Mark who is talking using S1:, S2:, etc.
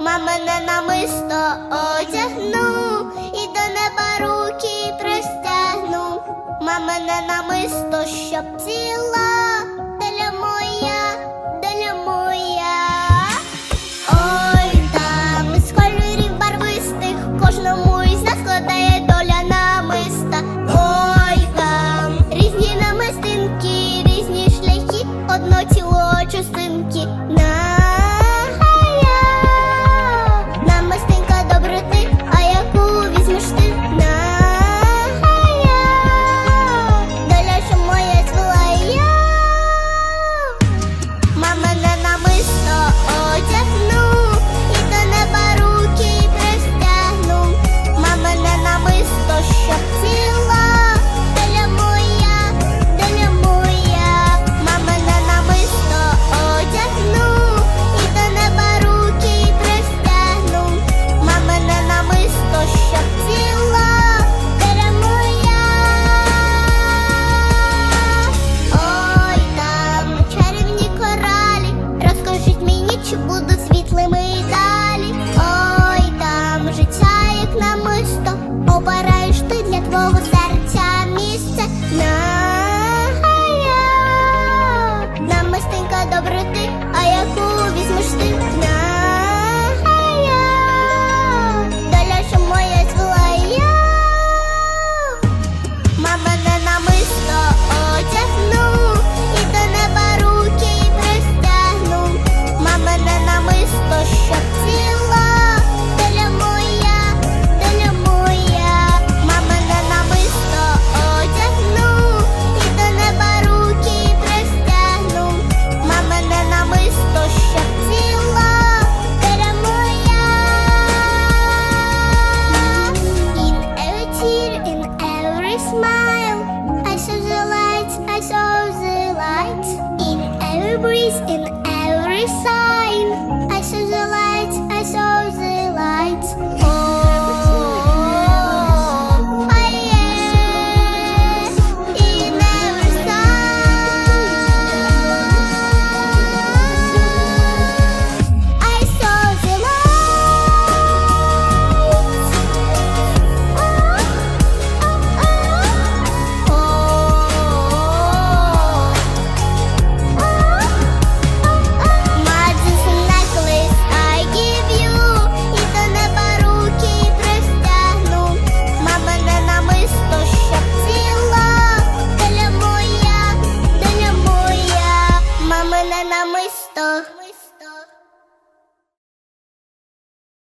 S1: мама на намисто одягну і до неба руки простягну, мама на намисто, щоб ціла доля моя, доля моя, ой там з кольорів барвистих, кожному із нас доля намиста. Ой там різні намистинки, різні шляхи, одно тіло частинки. доброти. in every sign. намисто.